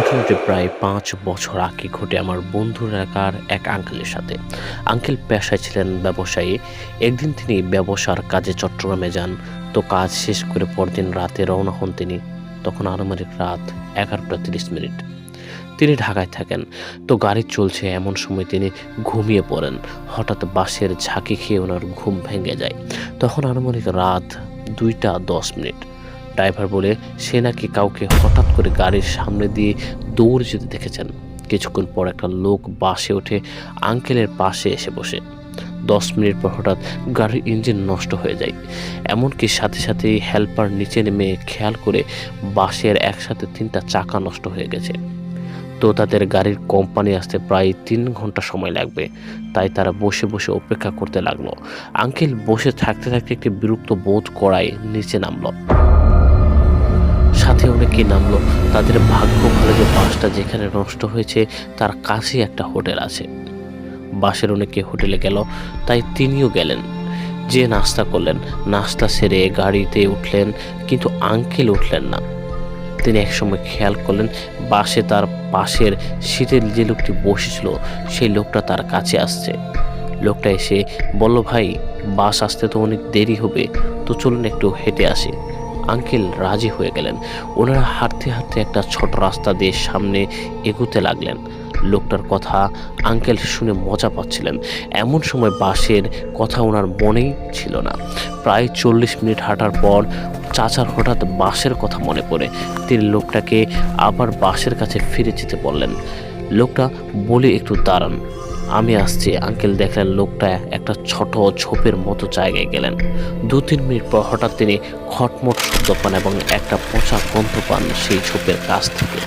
ঘটনাটি প্রায় পাঁচ বছর আগে ঘটে আমার বন্ধুর এলাকার এক আঙ্কেলের সাথে। আঙ্কেল পেশায় ছিলেন ব্যবসায়ী। একদিন তিনি ব্যবসার কাজে চট্টগ্রামে যান। তো কাজ শেষ করে পরদিন রাতে রওনা হন তিনি। তখন আনুমানিক রাত এগারোটা তিরিশ মিনিট। তিনি ঢাকায় থাকেন। তো গাড়ি চলছে এমন সময় তিনি ঘুমিয়ে পড়েন। হঠাৎ বাসের ঝাঁকি খেয়ে ওনার ঘুম ভেঙে যায়। তখন আনুমানিক রাত দুইটা দশ মিনিট। ড্রাইভার বলে সে নাকি কাউকে হঠাৎ করে গাড়ির সামনে দিয়ে দৌড় যেতে দেখেছেন। কিছুক্ষণ পর একটা লোক বাসে উঠে আঙ্কেলের পাশে এসে বসে। দশ মিনিট পর হঠাৎ গাড়ির ইঞ্জিন নষ্ট হয়ে যায়। এমনকি সাথে সাথে হেল্পার নিচে নেমে খেয়াল করে বাসের একসাথে তিনটা চাকা নষ্ট হয়ে গেছে। তো তাদের গাড়ির কোম্পানি আসতে প্রায় তিন ঘণ্টা সময় লাগবে। তাই তারা বসে বসে অপেক্ষা করতে লাগল। আঙ্কেল বসে থাকতে থাকতে একটি বিরক্ত বোধ করায় নিচে নামলো। সাথে অনেকে নামলো। তাদের ভাগ্য ভালো যে বাসটা যেখানে নষ্ট হয়েছে, তার কাছেই একটা হোটেল আছে। বাসের অনেকে হোটেলে গেল, তাই তিনিও গেলেন। যে নাস্তা করলেন, নাস্তা সেরে গাড়িতে উঠলেন, কিন্তু আঙ্কেল উঠলেন না। তিনি একসময় খেয়াল করলেন, বাসে তার পাশের সিটের যে লোকটি বসেছিল, সেই লোকটা তার কাছে আসছে। লোকটা এসে বলল, ভাই, বাস আসতে তো অনেক দেরি হবে, তো চলুন একটু হেঁটে আসি। আঙ্কেল রাজি হয়ে গেলেন। ওনারা হাঁটতে হাঁটতে একটা ছোট রাস্তা দিয়ে সামনে এগোতে লাগলেন। লোকটার কথা আঙ্কেল শুনে মজা পাচ্ছিলেন। এমন সময় বাসের কথা ওনার মনেই ছিল না। প্রায় চল্লিশ মিনিট হাঁটার পর চাচার হঠাৎ বাসের কথা মনে পড়ে। তিনি লোকটাকে আবার বাসের কাছে ফিরে যেতে বললেন। লোকটা বলে একটু দাঁড়ান। আমি আসছি। আঙ্কেল দেখলেন লোকটা একটা ছোট ঝোপের মতো জায়গায় গেলেন। দু, তিন মিনিট পর হঠাৎ তিনি খটমট শব্দ পান এবং একটা পচা গন্ধ পান সেই ঝোপের কাছ থেকে।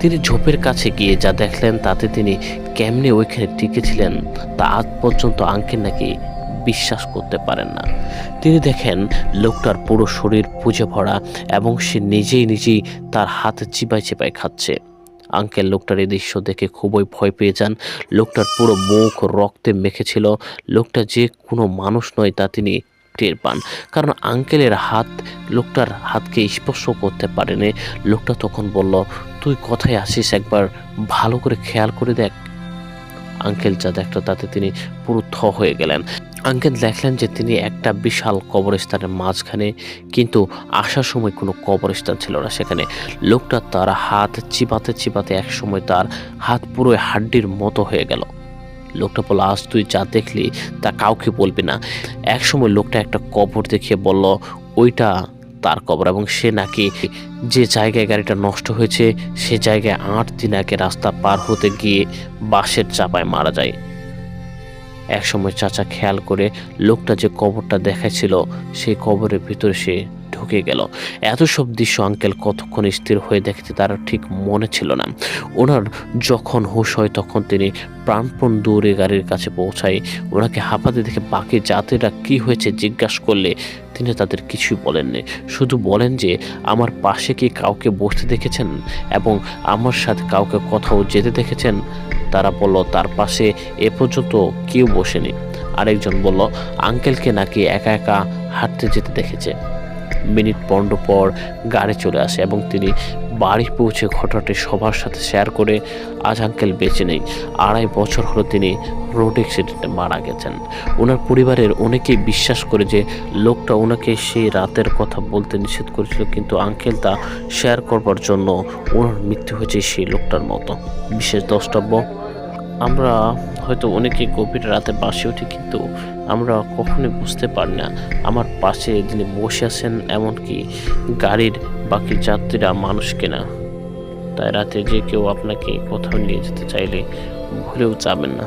তিনি ঝোপের কাছে গিয়ে যা দেখলেন তাতে তিনি কেমনে ওইখানে টিকেছিলেন তা আজ পর্যন্ত আঙ্কেল নাকি বিশ্বাস করতে পারেন না। তিনি দেখেন লোকটার পুরো শরীর পুজে ভরা এবং সে নিজেই নিজেই তার হাত চিপাই চিপাই খাচ্ছে। আঙ্কেল লোকটার এই দৃশ্য দেখে খুবই ভয় পেয়ে যান। লোকটার পুরো মুখ রক্তে মেখেছিল। লোকটা যে কোনো মানুষ নয় তা তিনি টের পান। কারণ আঙ্কেলের হাত, লোকটার হাতকে স্পর্শ করতে পারেনি। লোকটা তখন বলল, তুই কথায় আসিস একবার? ভালো করে খেয়াল করে দেখ। আঙ্কেল যা দেখল তাতে তিনি পুরো থ হয়ে গেলেন। আঙ্কেল দেখলেন যে তিনি একটা বিশাল কবরস্থানের মাঝখানে কিন্তু আসার সময় কোনো কবরস্থান ছিল না সেখানে। লোকটা তার হাত চিবাতে চিবাতে এক সময় তার হাত পুরো হাড্ডির মতো হয়ে গেল। লোকটা বলল, আজ তুই যা দেখলি তা কাউকে বলবি না। এক সময় লোকটা একটা কবর দেখিয়ে বলল, ওইটা তার কবর এবং সে নাকি যে জায়গায় গাড়িটা নষ্ট হয়েছে, সে জায়গায় আট দিন আগে রাস্তা পার হতে গিয়ে বাসের চাপায় মারা যায়। একসময় চাচা খেয়াল করে লোকটা যে কবরটা দেখাইছিল, সেই কবরের ভিতরে সে ঢুকে গেল। এত সব দৃশ্য আঙ্কেল কতক্ষণ স্থির হয়ে দেখতে তার ঠিক মনে ছিল না। ওনার যখন হুশ হয় তখন তিনি প্রাণপণ দৌড়ে গাড়ির কাছে পৌঁছায়। ওনাকে হাঁপাতে দেখে বাকি যাত্রীরা কি হয়েছে জিজ্ঞাসা করলে তিনি তাদের কিছুই বলেননি। শুধু বলেন যে, আমার পাশে কি কাউকে বসতে দেখেছেন? এবং আমার সাথে কাউকে কোথাও যেতে দেখেছেন? তারা বলল, তার পাশে এ পর্যন্ত কেউ বসেনি। আরেকজন বলল, আঙ্কেলকে নাকি একা একা হাঁটতে যেতে দেখেছে? মিনিট পনেরো পর গাড়ি চলে আসে এবং তিনি বাড়ি পৌঁছে ঘটনাটি সবার সাথে শেয়ার করে আজ আঙ্কেল বেঁচে নেই। আড়াই বছর হলো তিনি রোড অ্যাক্সিডেন্টে মারা গেছেন। ওনার পরিবারের অনেকেই বিশ্বাস করে যে লোকটা ওনাকে সেই রাতের কথা বলতে নিষেধ করেছিল, কিন্তু আঙ্কেল তা শেয়ার করবার জন্য ওনার মৃত্যু হয়েছে সেই লোকটার মতো। বিশেষ দ্রষ্টব্য আমরা হয়তো অনেকে গভীর রাতে বাসে উঠি, কিন্তু আমরা কখনোই বুঝতে পারি না আমার পাশে যিনি বসে আছেন এমনকি গাড়ির বাকি যাত্রীরা মানুষ কেনা। তাই রাতে যে কেউ আপনাকে কোথাও নিয়ে যেতে চাইলে ভুলেও যাবেন না।